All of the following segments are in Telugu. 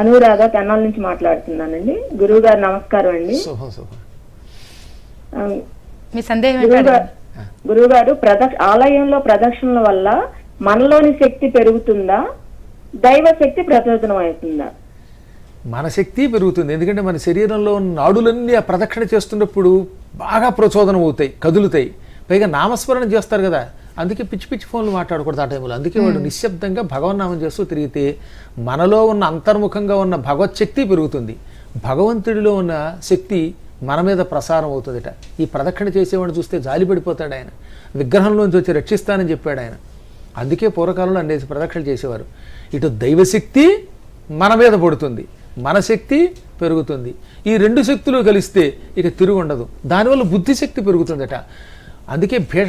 అనురాధ తెన్నాల నుంచి మాట్లాడుతున్నానండి. గురువు గారు నమస్కారం అండి. మీ సందేహం గురువు గారు గురువు గారు ప్రదక్ష ఆలయంలో ప్రదక్షిణల వల్ల మనలోని శక్తి పెరుగుతుందా? దైవ శక్తి ప్రచోదనం అవుతుందా? మన శక్తి పెరుగుతుంది. ఎందుకంటే మన శరీరంలో ఉన్న నాడులన్నీ ఆ ప్రదక్షిణ చేస్తున్నప్పుడు బాగా ప్రచోదనం అవుతాయి కదులుతాయి. పైగా నామస్మరణ చేస్తారు కదా. అందుకే పిచ్చి పిచ్చి ఫోన్లు మాట్లాడకూడదు ఆ టైంలో. అందుకే వాడు నిశ్శబ్దంగా భగవన్నామం చేస్తూ తిరిగితే మనలో ఉన్న అంతర్ముఖంగా ఉన్న భగవత్ శక్తి పెరుగుతుంది. భగవంతుడిలో ఉన్న శక్తి మన మీద ప్రసారం అవుతుందట. ఈ ప్రదక్షిణ చేసేవాడిని చూస్తే జాలి పడిపోతాడు ఆయన. విగ్రహంలోంచి వచ్చి రక్షిస్తానని చెప్పాడు ఆయన. అందుకే పూర్వకాలంలో అన్నేసి ప్రదక్షిణలు చేసేవారు. ఇటు దైవశక్తి మన మీద పడుతుంది. మన శక్తి పెరుగుతుంది. ఈ రెండు శక్తులు కలిస్తే ఇక తిరుగు ఉండదు. దానివల్ల బుద్ధిశక్తి పెరుగుతుందట. అందుకే భీష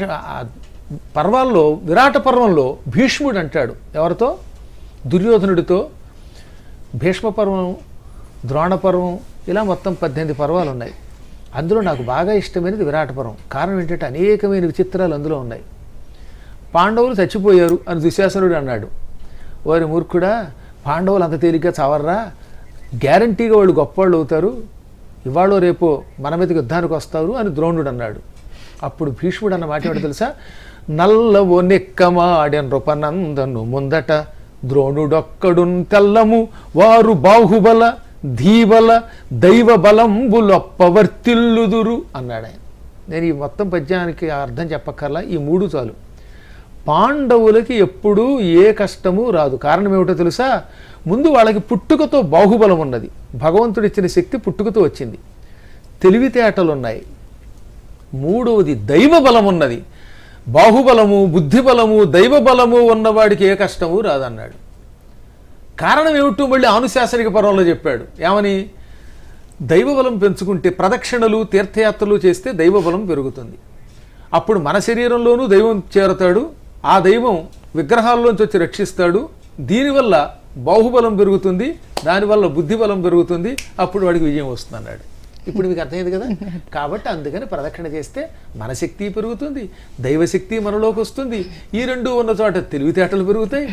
పర్వాల్లో విరాట పర్వంలో భీష్ముడు అంటాడు. ఎవరితో? దుర్యోధనుడితో. భీష్మ పర్వం ద్రోణ పర్వం ఇలా మొత్తం పద్దెనిమిది పర్వాలు ఉన్నాయి. అందులో నాకు బాగా ఇష్టమైనది విరాట పర్వం. కారణం ఏంటంటే అనేకమైన విచిత్రాలు అందులో ఉన్నాయి. పాండవులు చచ్చిపోయారు అని దుశ్శాసనుడు అన్నాడు. వారి మూర్ఖుడా పాండవులు అంత తేలిగ్గా చావర్రా గ్యారంటీగా వాళ్ళు గొప్పవాళ్ళు అవుతారు. ఇవాళ రేపో మన మీదకి యుద్ధానికి వస్తారు అని ద్రోణుడు అన్నాడు. అప్పుడు భీష్ముడు అన్న మాట ఏమిటో తెలుసా? నల్లవో నెక్కమాడె నృపనందను ముందట ద్రోణుడొక్కడున్ తెల్లము వారు బాహుబల ధీబల దైవ బలంబులొప్పవర్తిల్లుదురు అన్నాడు ఆయన నేను ఈ మొత్తం పద్యానికి అర్థం చెప్పక్కర్లా ఈ మూడు చాలు. పాండవులకి ఎప్పుడూ ఏ కష్టము రాదు. కారణం ఏమిటో తెలుసా? ముందు వాళ్ళకి పుట్టుకతో బాహుబలం ఉన్నది భగవంతుడు ఇచ్చిన శక్తి పుట్టుకతో వచ్చింది. తెలివితేటలు ఉన్నాయి మూడవది దైవ బలం ఉన్నది బాహుబలము బుద్ధిబలము దైవ బలము ఉన్నవాడికి ఏ కష్టము రాదన్నాడు. కారణం ఏమిటో మళ్ళీ ఆనుశాసనిక పర్వంలో చెప్పాడు. ఏమని? దైవబలం పెంచుకుంటే ప్రదక్షిణలు తీర్థయాత్రలు చేస్తే దైవబలం పెరుగుతుంది. అప్పుడు మన శరీరంలోనూ దైవం చేరతాడు ఆ దైవం విగ్రహాల్లోంచి వచ్చి రక్షిస్తాడు. దీనివల్ల బాహుబలం పెరుగుతుంది దానివల్ల బుద్ధిబలం పెరుగుతుంది అప్పుడు వాడికి విజయం వస్తుంది అన్నాడు ఇప్పుడు మీకు అర్థమైంది కదా? కాబట్టి అందుకని ప్రదక్షిణ చేస్తే మనశక్తి పెరుగుతుంది దైవశక్తి మనలోకి వస్తుంది. ఈ రెండు ఉన్న చోట తెలివితేటలు పెరుగుతాయి.